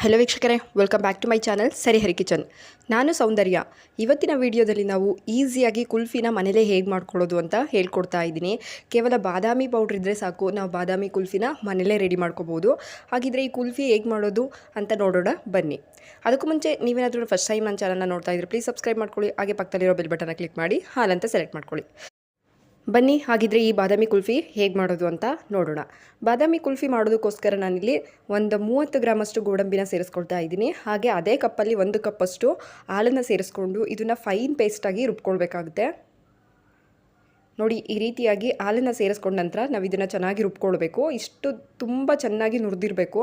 Hello ವೀಕ್ಷಕರೇ welcome back to my channel ಸರಿ Hari kitchen ನಾನು ಸೌಂದರ್ಯ. ಇವತ್ತಿನ ವಿಡಿಯೋದಲ್ಲಿ ನಾವು ಈಸಿಯಾಗಿ ಕುಲ್ಫಿನ ಮನೇಲೇ ಹೇಗೆ ಮಾಡ್ಕೊಳ್ಳೋದು ಅಂತ ಹೇಳ್ಕೊಡ್ತಾ ಇದ್ದೀನಿ. ಕೇವಲ ಬಾದಾಮಿ ಪೌಡ್ರ್ ಇದ್ದರೆ ಸಾಕು, ನಾವು ಬಾದಾಮಿ ಕುಲ್ಫಿನ ಮನೇಲೇ ರೆಡಿ ಮಾಡ್ಕೋಬೋದು. ಹಾಗಿದ್ರೆ ಈ ಕುಲ್ಫಿ ಹೇಗೆ ಮಾಡೋದು ಅಂತ ನೋಡೋಣ, ಬನ್ನಿ. ಅದಕ್ಕೂ ಮುಂಚೆ ನೀವೇನಾದರೂ ಫಸ್ಟ್ ಟೈಮ್ ನನ್ನ ಚಾನಲ್ನ ನೋಡ್ತಾ ಇದ್ರೆ ಪ್ಲೀಸ್ ಸಬ್ಸ್ಕ್ರೈಬ್ ಮಾಡ್ಕೊಳ್ಳಿ, ಹಾಗೆ ಪಕ್ಕದಲ್ಲಿರೋ ಬೆಲ್ ಬಟನ್ನ ಕ್ಲಿಕ್ ಮಾಡಿ, ಹಾಲಂತ ಸೆಲೆಕ್ಟ್ ಮಾಡ್ಕೊಳ್ಳಿ. ಬನ್ನಿ, ಹಾಗಿದ್ರೆ ಈ ಬಾದಾಮಿ ಕುಲ್ಫಿ ಹೇಗೆ ಮಾಡೋದು ಅಂತ ನೋಡೋಣ. ಬಾದಾಮಿ ಕುಲ್ಫಿ ಮಾಡೋದಕ್ಕೋಸ್ಕರ ನಾನಿಲ್ಲಿ ಒಂದು ಮೂವತ್ತು ಗ್ರಾಮಷ್ಟು ಗೋಡಂಬಿನ ಸೇರಿಸ್ಕೊಳ್ತಾ ಇದ್ದೀನಿ. ಹಾಗೆ ಅದೇ ಕಪ್ಪಲ್ಲಿ ಒಂದು ಕಪ್ಪಷ್ಟು ಹಾಲನ್ನು ಸೇರಿಸ್ಕೊಂಡು ಇದನ್ನು ಫೈನ್ ಪೇಸ್ಟಾಗಿ ರುಬ್ಕೊಳ್ಬೇಕಾಗುತ್ತೆ. ನೋಡಿ, ಈ ರೀತಿಯಾಗಿ ಹಾಲನ್ನು ಸೇರಿಸ್ಕೊಂಡ ನಂತರ ನಾವು ಇದನ್ನು ಚೆನ್ನಾಗಿ ರುಬ್ಕೊಳ್ಬೇಕು. ಇಷ್ಟು ತುಂಬ ಚೆನ್ನಾಗಿ ನುರಿದಿರಬೇಕು.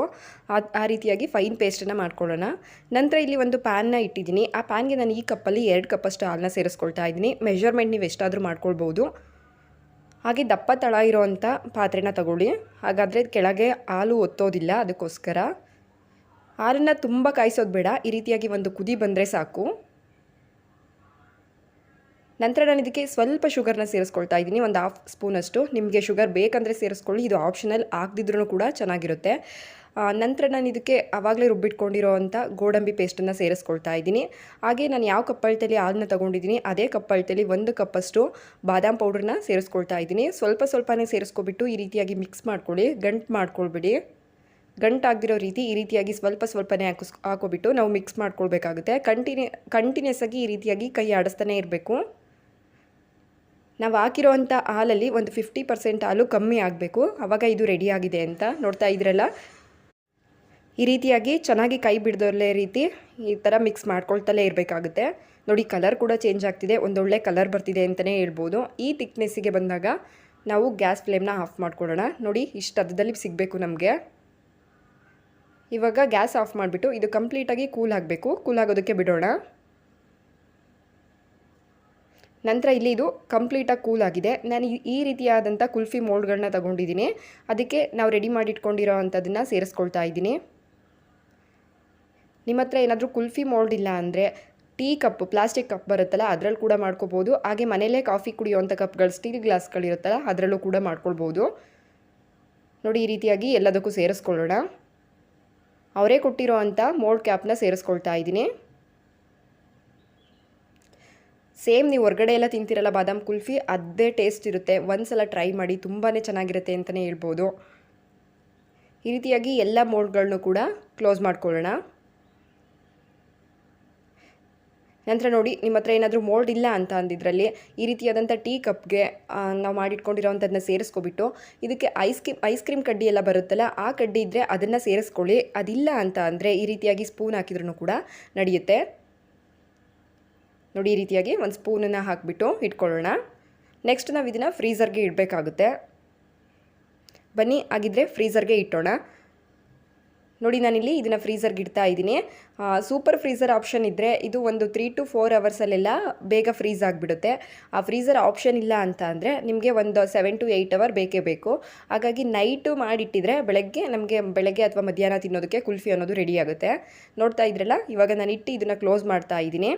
ಆ ರೀತಿಯಾಗಿ ಫೈನ್ ಪೇಸ್ಟನ್ನು ಮಾಡ್ಕೊಳ್ಳೋಣ. ನಂತರ ಇಲ್ಲಿ ಒಂದು ಪ್ಯಾನ್ನ ಇಟ್ಟಿದ್ದೀನಿ. ಆ ಪ್ಯಾನ್ಗೆ ನಾನು ಈ ಕಪ್ಪಲ್ಲಿ ಎರಡು ಕಪ್ಪಷ್ಟು ಹಾಲನ್ನ ಸೇರಿಸ್ಕೊಳ್ತಾ ಇದ್ದೀನಿ. ಮೆಷರ್ಮೆಂಟ್ ನೀವು ಎಷ್ಟಾದರೂ ಮಾಡ್ಕೊಳ್ಬೋದು. ಹಾಗೆ ದಪ್ಪ ತಳ ಇರೋವಂಥ ಪಾತ್ರೆನ ತಗೊಳ್ಳಿ. ಹಾಗಾದರೆ ಕೆಳಗೆ ಹಾಲು ಒತ್ತೋದಿಲ್ಲ, ಅದಕ್ಕೋಸ್ಕರ. ಹಾಲನ್ನು ತುಂಬ ಕಾಯಿಸೋದು ಬೇಡ. ಈ ರೀತಿಯಾಗಿ ಒಂದು ಕುದಿ ಬಂದರೆ ಸಾಕು. ನಂತರ ನಾನು ಇದಕ್ಕೆ ಸ್ವಲ್ಪ ಶುಗರ್ನ ಸೇರಿಸ್ಕೊಳ್ತಾ ಇದ್ದೀನಿ. ಒಂದು ಹಾಫ್ ಸ್ಪೂನಷ್ಟು ನಿಮಗೆ ಶುಗರ್ ಬೇಕಂದರೆ ಸೇರಿಸ್ಕೊಳ್ಳಿ. ಇದು ಆಪ್ಷನಲ್ ಆಗದಿದ್ರೂ ಕೂಡ ಚೆನ್ನಾಗಿರುತ್ತೆ. ನಂತರ ನಾನು ಇದಕ್ಕೆ ಆವಾಗಲೇ ರುಬ್ಬಿಟ್ಕೊಂಡಿರೋ ಅಂಥ ಗೋಡಂಬಿ ಪೇಸ್ಟನ್ನು ಸೇರಿಸ್ಕೊಳ್ತಾ ಇದ್ದೀನಿ. ಹಾಗೆ ನಾನು ಯಾವ ಕಪ್ಪಳ್ತಲ್ಲಿ ಹಾಲನ್ನ ತೊಗೊಂಡಿದ್ದೀನಿ, ಅದೇ ಕಪ್ಪಳ್ತಲ್ಲಿ ಒಂದು ಕಪ್ಪಷ್ಟು ಬಾದಾಮ್ ಪೌಡ್ರನ್ನ ಸೇರಿಸ್ಕೊಳ್ತಾ ಇದ್ದೀನಿ. ಸ್ವಲ್ಪ ಸ್ವಲ್ಪನೇ ಸೇರಿಸ್ಕೊಬಿಟ್ಟು ಈ ರೀತಿಯಾಗಿ ಮಿಕ್ಸ್ ಮಾಡ್ಕೊಳ್ಳಿ. ಗಂಟು ಮಾಡ್ಕೊಳ್ಬಿಡಿ. ಗಂಟಾಗದಿರೋ ರೀತಿ ಈ ರೀತಿಯಾಗಿ ಸ್ವಲ್ಪ ಸ್ವಲ್ಪನೇ ಹಾಕಿಸ್, ಹಾಕೋಬಿಟ್ಟು ನಾವು ಮಿಕ್ಸ್ ಮಾಡ್ಕೊಳ್ಬೇಕಾಗುತ್ತೆ. ಕಂಟಿನ್ಯೂ ಕಂಟಿನ್ಯೂಸ್ ಆಗಿ ಈ ರೀತಿಯಾಗಿ ಕೈ ಆಡಿಸ್ತಾನೆ ಇರಬೇಕು. ನಾವು ಹಾಕಿರೋವಂಥ ಹಾಲಲ್ಲಿ ಒಂದು ಫಿಫ್ಟಿ ಪರ್ಸೆಂಟ್ ಹಾಲು ಕಮ್ಮಿ ಆಗಬೇಕು. ಆವಾಗ ಇದು ರೆಡಿಯಾಗಿದೆ ಅಂತ ನೋಡ್ತಾ ಇದ್ರಲ್ಲ? ಈ ರೀತಿಯಾಗಿ ಚೆನ್ನಾಗಿ ಕೈ ಬಿಡ್ದೊಳ್ಳೆ ರೀತಿ ಈ ಥರ ಮಿಕ್ಸ್ ಮಾಡ್ಕೊಳ್ತಲೇ ಇರಬೇಕಾಗುತ್ತೆ. ನೋಡಿ ಕಲರ್ ಕೂಡ ಚೇಂಜ್ ಆಗ್ತಿದೆ. ಒಂದೊಳ್ಳೆ ಕಲರ್ ಬರ್ತಿದೆ ಅಂತಲೇ ಹೇಳ್ಬೋದು. ಈ ತಿಕ್ನೆಸ್ಸಿಗೆ ಬಂದಾಗ ನಾವು ಗ್ಯಾಸ್ ಫ್ಲೇಮ್ನ ಆಫ್ ಮಾಡ್ಕೊಳ್ಳೋಣ. ನೋಡಿ, ಇಷ್ಟು ಅರ್ಧದಲ್ಲಿ ಸಿಗಬೇಕು ನಮಗೆ. ಇವಾಗ ಗ್ಯಾಸ್ ಆಫ್ ಮಾಡಿಬಿಟ್ಟು ಇದು ಕಂಪ್ಲೀಟಾಗಿ ಕೂಲ್ ಆಗಬೇಕು. ಕೂಲ್ ಆಗೋದಕ್ಕೆ ಬಿಡೋಣ. ನಂತರ ಇಲ್ಲಿ ಇದು ಕಂಪ್ಲೀಟಾಗಿ ಕೂಲ್ ಆಗಿದೆ. ನಾನು ಈ ರೀತಿಯಾದಂಥ ಕುಲ್ಫಿ ಮೋಲ್ಡ್ಗಳನ್ನ ತಗೊಂಡಿದ್ದೀನಿ. ಅದಕ್ಕೆ ನಾವು ರೆಡಿ ಮಾಡಿ ಇಟ್ಕೊಂಡಿರೋ ಅಂಥದ್ದನ್ನು ಸೇರಿಸ್ಕೊಳ್ತಾ ಇದ್ದೀನಿ. ನಿಮ್ಮ ಹತ್ರ ಏನಾದರೂ ಕುಲ್ಫಿ ಮೋಲ್ಡ್ ಇಲ್ಲ ಅಂದರೆ ಟೀ ಕಪ್ ಪ್ಲಾಸ್ಟಿಕ್ ಕಪ್ ಬರುತ್ತಲ್ಲ, ಅದರಲ್ಲಿ ಕೂಡ ಮಾಡ್ಕೋಬೋದು. ಹಾಗೆ ಮನೆಯಲ್ಲೇ ಕಾಫಿ ಕುಡಿಯುವಂಥ ಕಪ್ಗಳು ಸ್ಟೀಲ್ ಗ್ಲಾಸ್ಗಳಿರುತ್ತಲ್ಲ ಅದರಲ್ಲೂ ಕೂಡ ಮಾಡ್ಕೊಳ್ಬೋದು. ನೋಡಿ, ಈ ರೀತಿಯಾಗಿ ಎಲ್ಲದಕ್ಕೂ ಸೇರಿಸ್ಕೊಳ್ಳೋಣ. ಅವರೇ ಕೊಟ್ಟಿರೋ ಅಂಥ ಮೋಲ್ಡ್ ಕ್ಯಾಪ್ನ ಸೇರಿಸ್ಕೊಳ್ತಾ ಇದ್ದೀನಿ. ಸೇಮ್ ನೀವು ಹೊರಗಡೆ ಎಲ್ಲ ತಿಂತಿರಲ್ಲ ಬಾದಾಮ್ ಕುಲ್ಫಿ, ಅದೇ ಟೇಸ್ಟ್ ಇರುತ್ತೆ. ಒಂದು ಸಲ ಟ್ರೈ ಮಾಡಿ ತುಂಬಾ ಚೆನ್ನಾಗಿರುತ್ತೆ ಅಂತಲೇ ಹೇಳ್ಬೋದು. ಈ ರೀತಿಯಾಗಿ ಎಲ್ಲ ಮೋಲ್ಡ್ಗಳನ್ನೂ ಕೂಡ ಕ್ಲೋಸ್ ಮಾಡ್ಕೊಳ್ಳೋಣ. ನಂತರ ನೋಡಿ, ನಿಮ್ಮ ಹತ್ರ ಏನಾದರೂ ಮೋಲ್ಡ್ ಇಲ್ಲ ಅಂತ ಅಂದಿದ್ರಲ್ಲಿ, ಈ ರೀತಿಯಾದಂಥ ಟೀ ಕಪ್ಗೆ ನಾವು ಮಾಡಿಟ್ಕೊಂಡಿರೋವಂಥದ್ದನ್ನ ಸೇರಿಸ್ಕೊಬಿಟ್ಟು, ಇದಕ್ಕೆ ಐಸ್ ಕ್ರೀಮ್ ಐಸ್ ಕ್ರೀಮ್ ಕಡ್ಡಿ ಎಲ್ಲ ಬರುತ್ತಲ್ಲ, ಆ ಕಡ್ಡಿ ಇದ್ದರೆ ಅದನ್ನು ಸೇರಿಸ್ಕೊಳ್ಳಿ. ಅದಿಲ್ಲ ಅಂತ ಅಂದರೆ ಈ ರೀತಿಯಾಗಿ ಸ್ಪೂನ್ ಹಾಕಿದ್ರೂ ಕೂಡ ನಡೆಯುತ್ತೆ. ನೋಡಿ, ಈ ರೀತಿಯಾಗಿ ಒಂದು ಸ್ಪೂನನ್ನು ಹಾಕಿಬಿಟ್ಟು ಇಟ್ಕೊಳ್ಳೋಣ. ನೆಕ್ಸ್ಟ್ ನಾವು ಇದನ್ನು ಫ್ರೀಸರ್ಗೆ ಇಡಬೇಕಾಗುತ್ತೆ. ಬನ್ನಿ, ಹಾಗಿದ್ರೆ ಫ್ರೀಸರ್ಗೆ ಇಟ್ಟೋಣ. ನೋಡಿ, ನಾನಿಲ್ಲಿ ಇದನ್ನು ಫ್ರೀಸರ್ಗೆ ಇಡ್ತಾ ಇದ್ದೀನಿ. ಸೂಪರ್ ಫ್ರೀಸರ್ ಆಪ್ಷನ್ ಇದ್ದರೆ ಇದು ಒಂದು ತ್ರೀ ಟು ಫೋರ್ ಅವರ್ಸಲ್ಲೆಲ್ಲ ಬೇಗ ಫ್ರೀಸ್ ಆಗಿಬಿಡುತ್ತೆ. ಆ ಫ್ರೀಸರ್ ಆಪ್ಷನ್ ಇಲ್ಲ ಅಂತ ಅಂದರೆ ನಿಮಗೆ ಒಂದು ಸೆವೆನ್ ಟು ಏಯ್ಟ್ ಅವರ್ ಬೇಕೇ ಬೇಕು. ಹಾಗಾಗಿ ನೈಟು ಮಾಡಿಟ್ಟಿದ್ರೆ ಬೆಳಗ್ಗೆ ನಮಗೆ ಬೆಳಗ್ಗೆ ಅಥವಾ ಮಧ್ಯಾಹ್ನ ತಿನ್ನೋದಕ್ಕೆ ಕುಲ್ಫಿ ಅನ್ನೋದು ರೆಡಿ ಆಗುತ್ತೆ. ನೋಡ್ತಾ ಇದ್ರಲ್ಲ, ಇವಾಗ ನಾನು ಇಟ್ಟು ಇದನ್ನು ಕ್ಲೋಸ್ ಮಾಡ್ತಾ ಇದ್ದೀನಿ.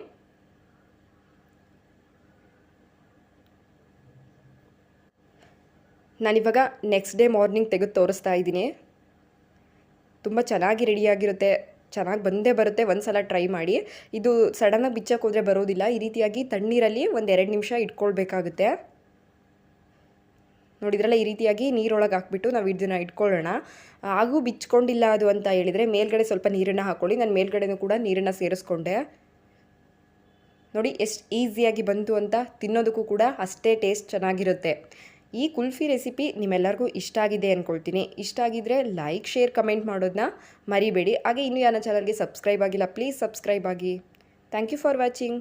ನಾನಿವಾಗ ನೆಕ್ಸ್ಟ್ ಡೇ ಮಾರ್ನಿಂಗ್ ತೆಗೆದು ತೋರಿಸ್ತಾ ಇದ್ದೀನಿ. ತುಂಬ ಚೆನ್ನಾಗಿ ರೆಡಿಯಾಗಿರುತ್ತೆ ಚೆನ್ನಾಗಿ ಬಂದೇ ಬರುತ್ತೆ. ಒಂದು ಸಲ ಟ್ರೈ ಮಾಡಿ. ಇದು ಸಡನ್ನಾಗಿ ಬಿಚ್ಚಕ್ಕೆ ಹೋದರೆ ಬರೋದಿಲ್ಲ. ಈ ರೀತಿಯಾಗಿ ತಣ್ಣೀರಲ್ಲಿ ಒಂದು ಎರಡು ನಿಮಿಷ ಇಟ್ಕೊಳ್ಬೇಕಾಗುತ್ತೆ. ನೋಡಿದ್ರಲ್ಲ, ಈ ರೀತಿಯಾಗಿ ನೀರೊಳಗೆ ಹಾಕ್ಬಿಟ್ಟು ನಾವು ಇದನ್ನು ಇಟ್ಕೊಳ್ಳೋಣ. ಹಾಗೂ ಬಿಚ್ಕೊಂಡಿಲ್ಲ ಅದು ಅಂತ ಹೇಳಿದರೆ ಮೇಲ್ಗಡೆ ಸ್ವಲ್ಪ ನೀರನ್ನು ಹಾಕ್ಕೊಳ್ಳಿ ನಾನು ಮೇಲ್ಗಡೆನೂ ಕೂಡ ನೀರನ್ನು ಸೇರಿಸ್ಕೊಂಡೆ. ನೋಡಿ, ಎಷ್ಟು ಈಸಿಯಾಗಿ ಬಂತು ಅಂತ ತಿನ್ನೋದಕ್ಕೂ ಕೂಡ ಅಷ್ಟೇ ಟೇಸ್ಟ್ ಚೆನ್ನಾಗಿರುತ್ತೆ. ಈ ಕುಲ್ಫಿ ರೆಸಿಪಿ ನಿಮ್ಮೆಲ್ಲರಿಗೂ ಇಷ್ಟ ಆಗಿದೆ ಅಂದ್ಕೊಳ್ತೀನಿ ಇಷ್ಟ ಆಗಿದ್ದರೆ ಲೈಕ್ ಶೇರ್ ಕಮೆಂಟ್ ಮಾಡೋದನ್ನ ಮರಿಬೇಡಿ. ಹಾಗೆ ಇನ್ನೂ ಯಾರ ಚಾನಲ್ಗೆ ಸಬ್ಸ್ಕ್ರೈಬ್ ಆಗಿಲ್ಲ ಪ್ಲೀಸ್ ಸಬ್ಸ್ಕ್ರೈಬ್ ಆಗಿ. Thank you for watching